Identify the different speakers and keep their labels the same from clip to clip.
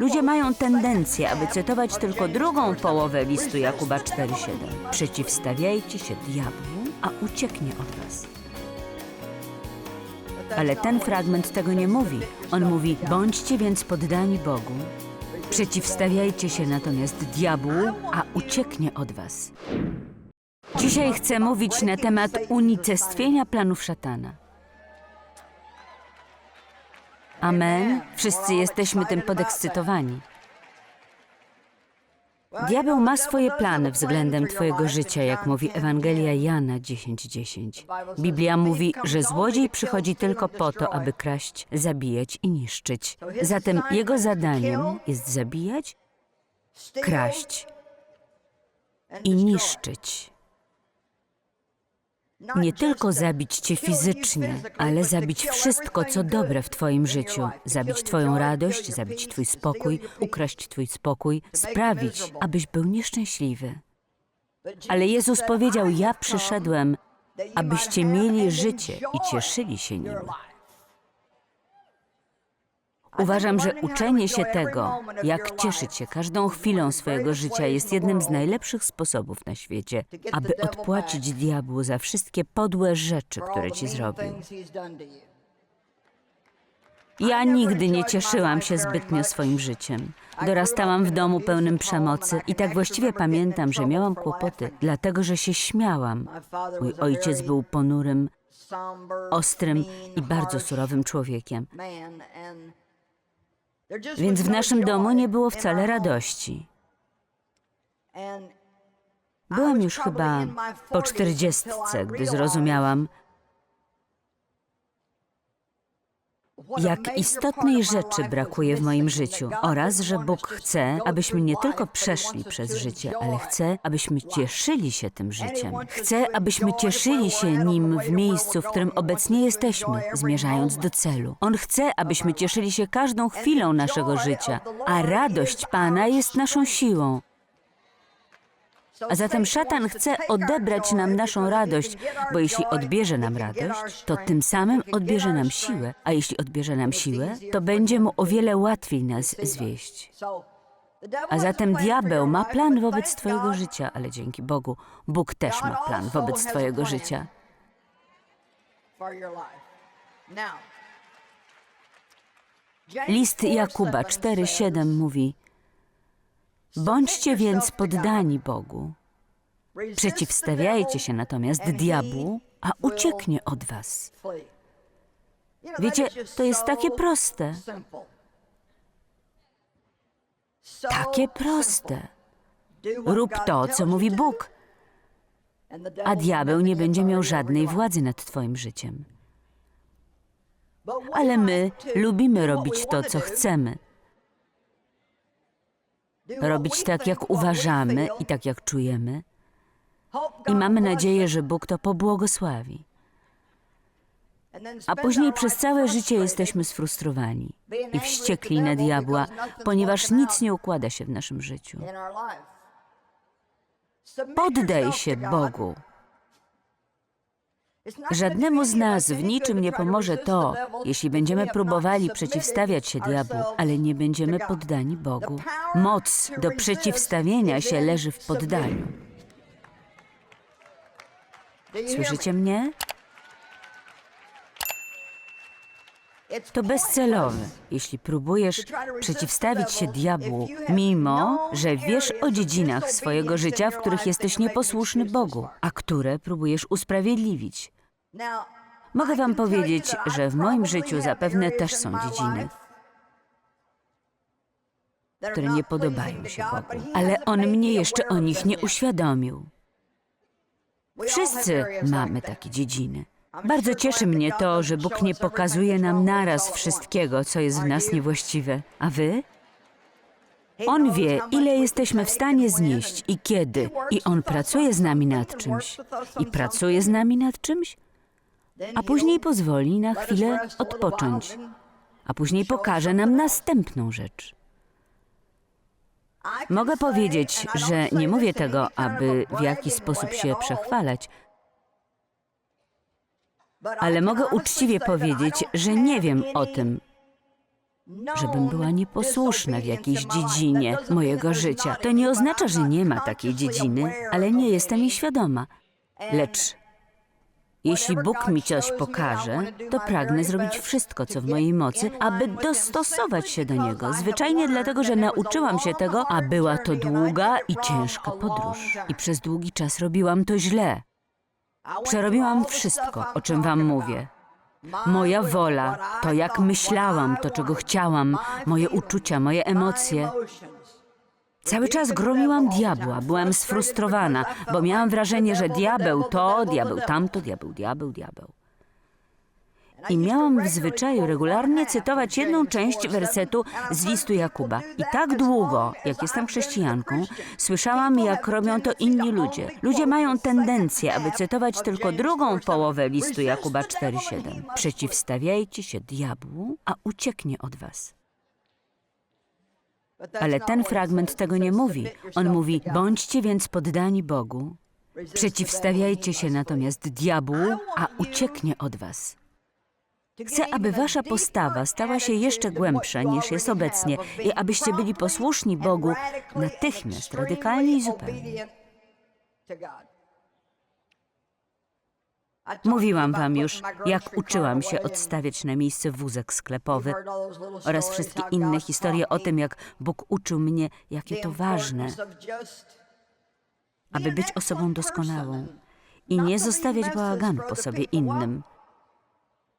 Speaker 1: Ludzie mają tendencję, aby cytować tylko drugą połowę listu Jakuba 4,7. Przeciwstawiajcie się diabłu, a ucieknie od was. Ale ten fragment tego nie mówi. On mówi: bądźcie więc poddani Bogu, przeciwstawiajcie się natomiast diabłu, a ucieknie od was. Dzisiaj chcę mówić na temat unicestwienia planów szatana. Amen. Wszyscy jesteśmy tym podekscytowani. Diabeł ma swoje plany względem Twojego życia, jak mówi Ewangelia Jana 10:10. Biblia mówi, że złodziej przychodzi tylko po to, aby kraść, zabijać i niszczyć. Zatem jego zadaniem jest zabijać, kraść i niszczyć. Nie tylko zabić cię fizycznie, ale zabić wszystko, co dobre w twoim życiu. Zabić twoją radość, zabić twój spokój, ukraść twój spokój, sprawić, abyś był nieszczęśliwy. Ale Jezus powiedział: Ja przyszedłem, abyście mieli życie i cieszyli się nim. Uważam, że uczenie się tego, jak cieszyć się każdą chwilą swojego życia, jest jednym z najlepszych sposobów na świecie, aby odpłacić diabłu za wszystkie podłe rzeczy, które ci zrobił. Ja nigdy nie cieszyłam się zbytnio swoim życiem. Dorastałam w domu pełnym przemocy i tak właściwie pamiętam, że miałam kłopoty, dlatego że się śmiałam. Mój ojciec był ponurym, ostrym i bardzo surowym człowiekiem, więc w naszym domu nie było wcale radości. Byłam już chyba po czterdziestce, gdy zrozumiałam, jak istotnej rzeczy brakuje w moim życiu oraz, że Bóg chce, abyśmy nie tylko przeszli przez życie, ale chce, abyśmy cieszyli się tym życiem. Chce, abyśmy cieszyli się nim w miejscu, w którym obecnie jesteśmy, zmierzając do celu. On chce, abyśmy cieszyli się każdą chwilą naszego życia, a radość Pana jest naszą siłą. A zatem szatan chce odebrać nam naszą radość, bo jeśli odbierze nam radość, to tym samym odbierze nam siłę, a jeśli odbierze nam siłę, to będzie mu o wiele łatwiej nas zwieść. A zatem diabeł ma plan wobec Twojego życia, ale dzięki Bogu, Bóg też ma plan wobec Twojego życia. List Jakuba 4:7 mówi: Bądźcie więc poddani Bogu. Przeciwstawiajcie się natomiast diabłu, a ucieknie od was. Wiecie, to jest takie proste. Takie proste. Rób to, co mówi Bóg, a diabeł nie będzie miał żadnej władzy nad Twoim życiem. Ale my lubimy robić to, co chcemy. Robić tak, jak uważamy i tak, jak czujemy. I mamy nadzieję, że Bóg to pobłogosławi. A później przez całe życie jesteśmy sfrustrowani i wściekli na diabła, ponieważ nic nie układa się w naszym życiu. Poddaj się Bogu. Żadnemu z nas w niczym nie pomoże to, jeśli będziemy próbowali przeciwstawiać się diabłu, ale nie będziemy poddani Bogu. Moc do przeciwstawienia się leży w poddaniu. Słyszycie mnie? To bezcelowe, jeśli próbujesz przeciwstawić się diabłu, mimo że wiesz o dziedzinach swojego życia, w których jesteś nieposłuszny Bogu, a które próbujesz usprawiedliwić. Mogę Wam powiedzieć, że w moim życiu zapewne też są dziedziny, które nie podobają się Bogu, ale On mnie jeszcze o nich nie uświadomił. Wszyscy mamy takie dziedziny. Bardzo cieszy mnie to, że Bóg nie pokazuje nam naraz wszystkiego, co jest w nas niewłaściwe. A wy? On wie, ile jesteśmy w stanie znieść i kiedy. I On pracuje z nami nad czymś. I pracuje z nami nad czymś, a później pozwoli na chwilę odpocząć. A później pokaże nam następną rzecz. Mogę powiedzieć, że nie mówię tego, aby w jakiś sposób się przechwalać, ale mogę uczciwie powiedzieć, że nie wiem o tym, żebym była nieposłuszna w jakiejś dziedzinie mojego życia. To nie oznacza, że nie ma takiej dziedziny, ale nie jestem jej świadoma. Lecz jeśli Bóg mi coś pokaże, to pragnę zrobić wszystko, co w mojej mocy, aby dostosować się do Niego. Zwyczajnie dlatego, że nauczyłam się tego, a była to długa i ciężka podróż. I przez długi czas robiłam to źle. Przerobiłam wszystko, o czym Wam mówię. Moja wola, to jak myślałam, to czego chciałam, moje uczucia, moje emocje. Cały czas gromiłam diabła, byłam sfrustrowana, bo miałam wrażenie, że diabeł to, diabeł tamto, diabeł, diabeł, diabeł. I miałam w zwyczaju regularnie cytować jedną część wersetu z listu Jakuba. I tak długo, jak jestem chrześcijanką, słyszałam, jak robią to inni ludzie. Ludzie mają tendencję, aby cytować tylko drugą połowę listu Jakuba 4:7. Przeciwstawiajcie się diabłu, a ucieknie od was. Ale ten fragment tego nie mówi. On mówi: bądźcie więc poddani Bogu, przeciwstawiajcie się natomiast diabłu, a ucieknie od was. Chcę, aby wasza postawa stała się jeszcze głębsza niż jest obecnie i abyście byli posłuszni Bogu natychmiast, radykalnie i zupełnie. Mówiłam wam już, jak uczyłam się odstawiać na miejsce wózek sklepowy oraz wszystkie inne historie o tym, jak Bóg uczył mnie, jakie to ważne, aby być osobą doskonałą i nie zostawiać bałaganu po sobie innym.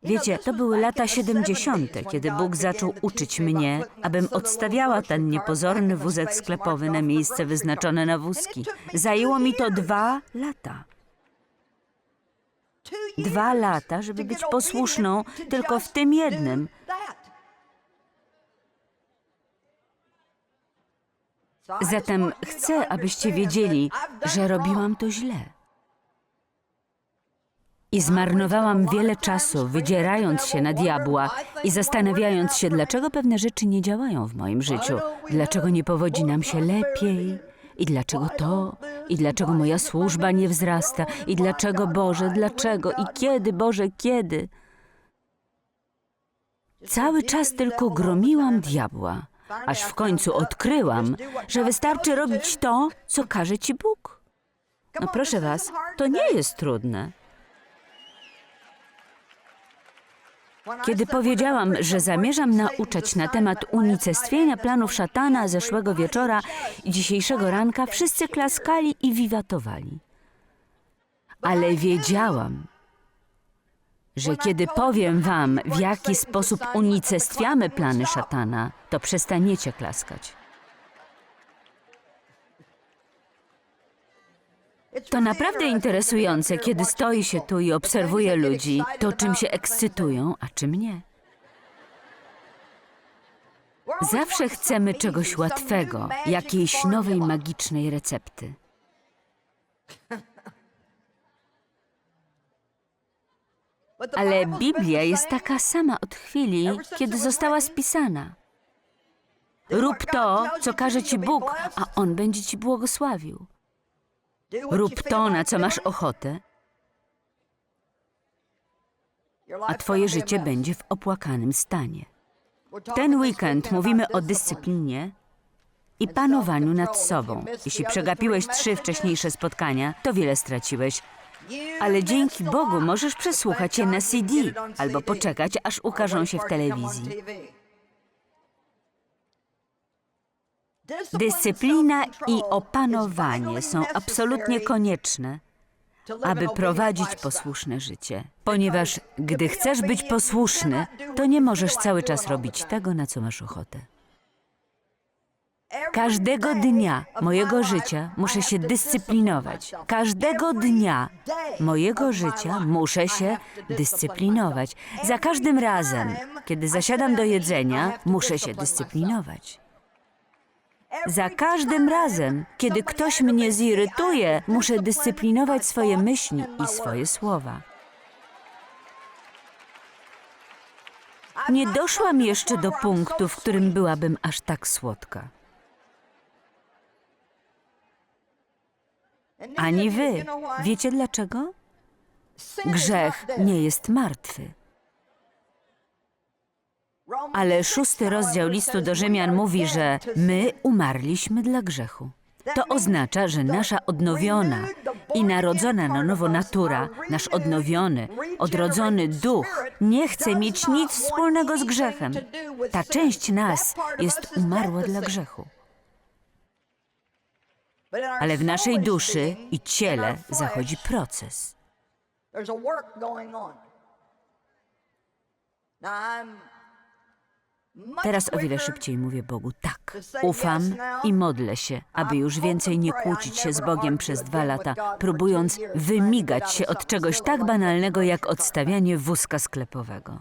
Speaker 1: Wiecie, to były lata 70., kiedy Bóg zaczął uczyć mnie, abym odstawiała ten niepozorny wózek sklepowy na miejsce wyznaczone na wózki. Zajęło mi to dwa lata. Dwa lata, żeby być posłuszną tylko w tym jednym. Zatem chcę, abyście wiedzieli, że robiłam to źle. I zmarnowałam wiele czasu, wydzierając się na diabła i zastanawiając się, dlaczego pewne rzeczy nie działają w moim życiu, dlaczego nie powodzi nam się lepiej, i dlaczego to, i dlaczego moja służba nie wzrasta, i dlaczego Boże, dlaczego, i kiedy, Boże, kiedy. Cały czas tylko gromiłam diabła, aż w końcu odkryłam, że wystarczy robić to, co każe ci Bóg. No proszę was, to nie jest trudne. Kiedy powiedziałam, że zamierzam nauczać na temat unicestwienia planów szatana zeszłego wieczora i dzisiejszego ranka, wszyscy klaskali i wiwatowali. Ale wiedziałam, że kiedy powiem wam, w jaki sposób unicestwiamy plany szatana, to przestaniecie klaskać. To naprawdę interesujące, kiedy stoi się tu i obserwuje ludzi, to czym się ekscytują, a czym nie. Zawsze chcemy czegoś łatwego, jakiejś nowej magicznej recepty. Ale Biblia jest taka sama od chwili, kiedy została spisana. Rób to, co każe ci Bóg, a On będzie ci błogosławił. Rób to, na co masz ochotę, a twoje życie będzie w opłakanym stanie. Ten weekend mówimy o dyscyplinie i panowaniu nad sobą. Jeśli przegapiłeś trzy wcześniejsze spotkania, to wiele straciłeś. Ale dzięki Bogu możesz przesłuchać je na CD albo poczekać, aż ukażą się w telewizji. Dyscyplina i opanowanie są absolutnie konieczne, aby prowadzić posłuszne życie. Ponieważ gdy chcesz być posłuszny, to nie możesz cały czas robić tego, na co masz ochotę. Każdego dnia mojego życia muszę się dyscyplinować. Każdego dnia mojego życia muszę się dyscyplinować. Za każdym razem, kiedy zasiadam do jedzenia, muszę się dyscyplinować. Za każdym razem, kiedy ktoś mnie zirytuje, muszę dyscyplinować swoje myśli i swoje słowa. Nie doszłam jeszcze do punktu, w którym byłabym aż tak słodka. Ani wy. Wiecie dlaczego? Grzech nie jest martwy. Ale szósty rozdział listu do Rzymian mówi, że my umarliśmy dla grzechu. To oznacza, że nasza odnowiona i narodzona na nowo natura, nasz odnowiony, odrodzony duch nie chce mieć nic wspólnego z grzechem. Ta część nas jest umarła dla grzechu. Ale w naszej duszy i ciele zachodzi proces. Teraz o wiele szybciej mówię Bogu tak. Ufam i modlę się, aby już więcej nie kłócić się z Bogiem przez dwa lata, próbując wymigać się od czegoś tak banalnego jak odstawianie wózka sklepowego.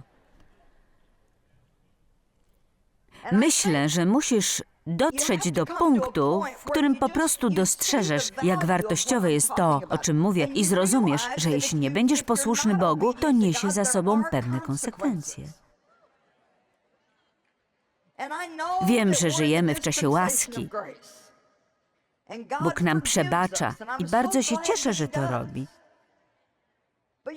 Speaker 1: Myślę, że musisz dotrzeć do punktu, w którym po prostu dostrzeżesz, jak wartościowe jest to, o czym mówię, i zrozumiesz, że jeśli nie będziesz posłuszny Bogu, to niesie za sobą pewne konsekwencje.
Speaker 2: Wiem, że żyjemy w czasie łaski.
Speaker 1: Bóg nam przebacza i bardzo się cieszę, że to robi.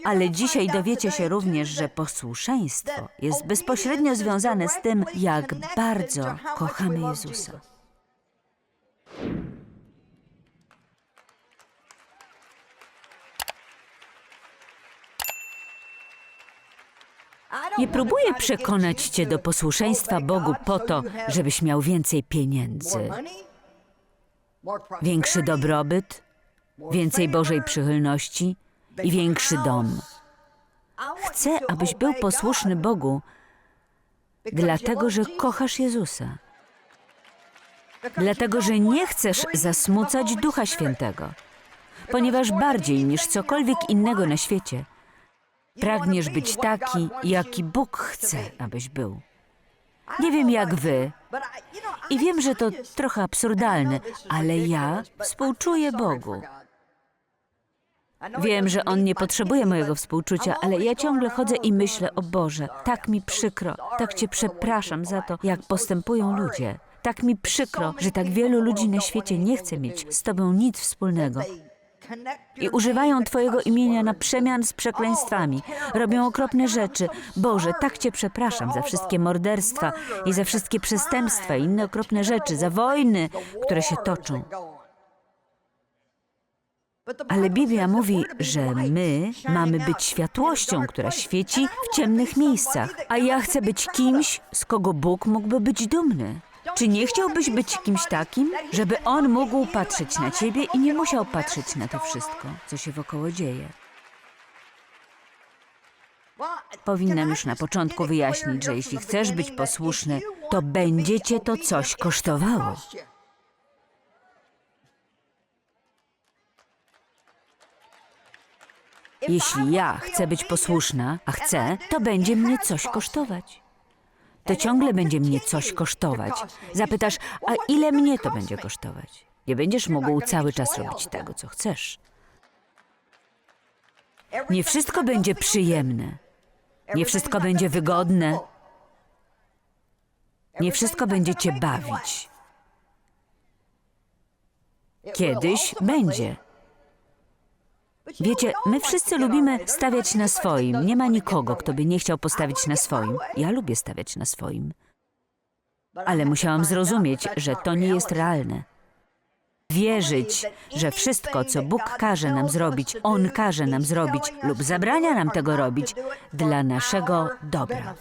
Speaker 1: Ale dzisiaj dowiecie się również, że posłuszeństwo jest bezpośrednio związane z tym, jak bardzo kochamy Jezusa. Nie próbuję przekonać cię do posłuszeństwa Bogu po to, żebyś miał więcej pieniędzy, większy dobrobyt, więcej Bożej przychylności i większy dom. Chcę, abyś był posłuszny Bogu, dlatego że kochasz Jezusa. Dlatego, że nie chcesz zasmucać Ducha Świętego, ponieważ bardziej niż cokolwiek innego na świecie pragniesz być taki, jaki Bóg chce, abyś był. Nie wiem jak wy, i wiem, że to trochę absurdalne, ale ja współczuję Bogu. Wiem, że On nie potrzebuje mojego współczucia, ale ja ciągle chodzę i myślę, o Boże, tak mi przykro, tak Cię przepraszam za to, jak postępują ludzie. Tak mi przykro, że tak wielu ludzi na świecie nie chce mieć z Tobą nic wspólnego. I używają Twojego imienia na przemian z przekleństwami. Robią okropne rzeczy. Boże, tak Cię przepraszam za wszystkie morderstwa i za wszystkie przestępstwa i inne okropne rzeczy, za wojny, które się toczą. Ale Biblia mówi, że my mamy być światłością, która świeci w ciemnych miejscach, a ja chcę być kimś, z kogo Bóg mógłby być dumny. Czy nie chciałbyś być kimś takim, żeby On mógł patrzeć na ciebie i nie musiał patrzeć na to wszystko, co się wokoło dzieje? Powinnam już na początku wyjaśnić, że jeśli chcesz być posłuszny, to będzie cię to coś kosztowało. Jeśli ja chcę być posłuszna, a chcę, to będzie mnie coś kosztować. To ciągle będzie mnie coś kosztować. Zapytasz, a ile mnie to będzie kosztować? Nie będziesz mógł cały czas robić tego, co chcesz. Nie wszystko będzie przyjemne. Nie wszystko będzie wygodne. Nie wszystko będzie cię bawić. Kiedyś będzie. Wiecie, my wszyscy lubimy stawiać na swoim. Nie ma nikogo, kto by nie chciał postawić na swoim. Ja lubię stawiać na swoim. Ale musiałam zrozumieć, że to nie jest realne. Wierzyć, że wszystko, co Bóg każe nam zrobić, On każe nam zrobić lub zabrania nam tego robić dla naszego dobra.